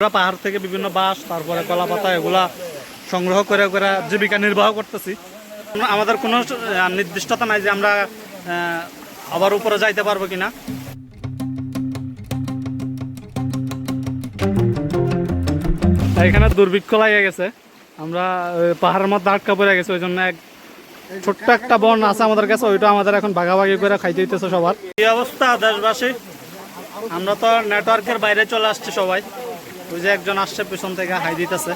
আমরা পাহাড় থেকে বিভিন্ন বাঁশ, তারপরে কলা পাতা এগুলা সংগ্রহ করে করে জীবিকা নির্বাহ করতেছি। আমাদের কোনো নির্দিষ্টতা নাই যে আমরা আবার উপরে যাইতে পারব কিনা। এখানে দুর্ভিক্ষ লাগিয়ে গেছে। আমরা পাহাড়ের মধ্যে আটকা পড়ে গেছে ওই জন্য এক ছোট্ট একটা বন আছে আমাদের কাছে, ওইটা আমাদের এখন ভাগাভাগি করে খাইতে হইতেছে সবার। এই অবস্থা দেশবাসী? আমরা তো নেটওয়ার্কের বাইরে চলে আসছি সবাই। ওই যে একজন আসছে, পিছন থেকে হাই দিতেছে।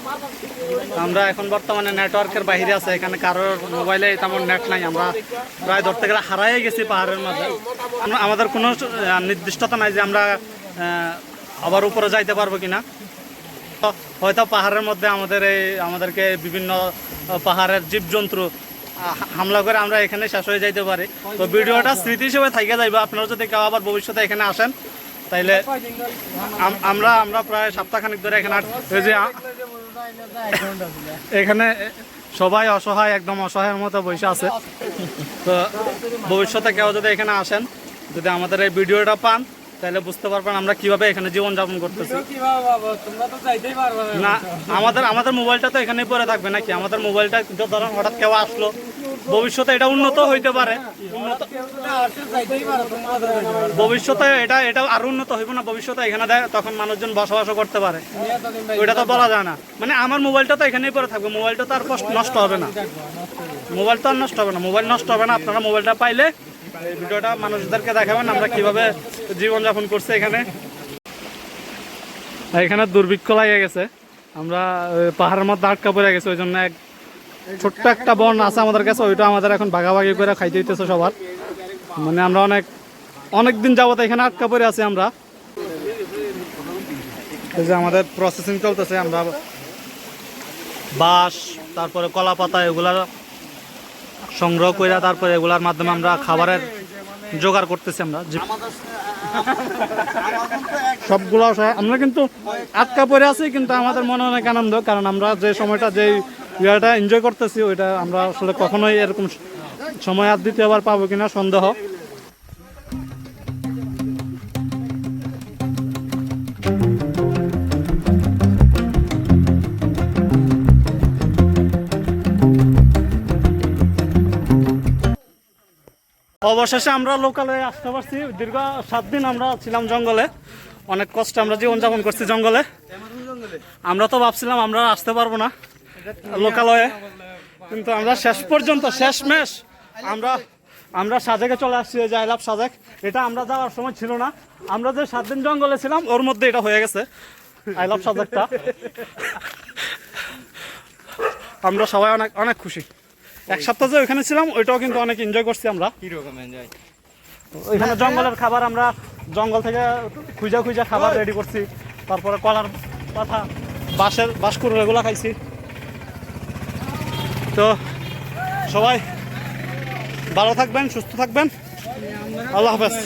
আমরা এখন বর্তমানে নেটওয়ার্কের বাইরে আছে, এখানে কারোর মোবাইলে তেমন নেট নাই। আমরা প্রায় ধরতে গেলে হারাই গেছি পাহাড়ের মাঝে। আমাদের কোনো নির্দিষ্টতা নাই যে আমরা আবার উপরে যাইতে পারব কিনা। হয়তো পাহাড়ের মধ্যে আমাদের এই, আমাদেরকে বিভিন্ন পাহাড়ের জীবজন্তু হামলা করে আমরা এখানে শেষ হয়ে যাইতে পারি। তো ভিডিওটা স্মৃতি হিসেবে থাইকে যাইবে। আপনারা যদি কেউ আবার ভবিষ্যতে এখানে আসেন তাইলে আম- আমরা আমরা প্রায় সপ্তাহখানিক ধরে এখানে এই যে এখানে সবাই অসহায়, একদম অসহায়ের মতো বসে আছে। তো ভবিষ্যতে কেউ যদি এখানে আসেন, যদি আমাদের এই ভিডিওটা পান তাহলে বুঝতে পারবেন আমরা কীভাবে এখানে করতেছি। তো চাইতেই পারবে না। আমাদের আমাদের মোবাইলটা তো এখানেই পরে থাকবে নাকি? আমাদের মোবাইলটা কিন্তু ধরেন হঠাৎ কেউ আসলো ভবিষ্যতে এটা উন্নত হইতে পারে। উন্নত ভবিষ্যতে এটা এটা আরও উন্নত হইব না ভবিষ্যতে এখানে দেয় তখন মানুষজন বসবাস করতে পারে। ওইটা তো বলা যায় না। মানে আমার মোবাইলটা তো এখানেই পরে থাকবে মোবাইলটা তো আর নষ্ট হবে না। মোবাইল তো আর নষ্ট হবে না মোবাইল নষ্ট হবে না আপনারা মোবাইলটা পাইলে এই ভিডিওটা মানুষদেরকে দেখাবেন আমরা কীভাবে জীবনযাপন করছি এখানে। এখানে দুর্ভিক্ষ লাগিয়ে গেছে। আমরা পাহাড়ের মধ্যে আটকা পড়ে গেছে, ওই জন্য এক ছোট্ট একটা বন আছে আমাদের কাছে, ওইটা আমাদের এখন ভাগাভাগি করে খাইতে হইতেছে সবার। মানে আমরা অনেক অনেক দিন যাবত এখানে আটকা পড়ে আছি আমরা। এই যে আমাদের প্রসেসিং চলতেছে, আমরা বাঁশ, তারপরে কলা পাতা এগুলা সংগ্রহ করে তারপরে এগুলার মাধ্যমে আমরা খাবারের জোগাড় করতেছি আমরা। সবগুলো আমরা কিন্তু আটকা পড়ে আছি, কিন্তু আমাদের মনে অনেক আনন্দ, কারণ আমরা যে সময়টা যে ইয়েটা এনজয় করতেছি, ওইটা আমরা আসলে কখনোই এরকম সময় আর দ্বিতীয়বার পাবো কিনা সন্দেহ। অবশেষে আমরা লোকালে আসতে পারছি। দীর্ঘ সাত দিন আমরা ছিলাম জঙ্গলে। অনেক কষ্ট আমরা জীবনযাপন করছি জঙ্গলে। আমরা তো ভাবছিলাম আমরা আসতে পারব না লোকালয়ে। কিন্তু আমরা শেষ পর্যন্ত শেষ মেশ আমরা আমরা সাজেকে চলে আসছি যে আই লাভ সাজেক। এটা আমরা যাওয়ার সময় ছিল না। আমরা যে সাত দিন জঙ্গলে ছিলাম, ওর মধ্যে এটা হয়ে গেছে। আই লাভ সাজেকটা। আমরা সবাই অনেক অনেক খুশি। এক সপ্তাহ যে ওইখানে ছিলাম ওইটাও কিন্তু অনেক এনজয় করছি আমরা। কীরকম এনজয় ওইখানে জঙ্গলের খাবার আমরা জঙ্গল থেকে খুঁজা খুঁজা খাবার রেডি করছি। তারপরে কলার পাতা বাঁশের বাঁশকুর এগুলো খাইছি। তো সবাই ভালো থাকবেন সুস্থ থাকবেন। আল্লাহ হাফেজ।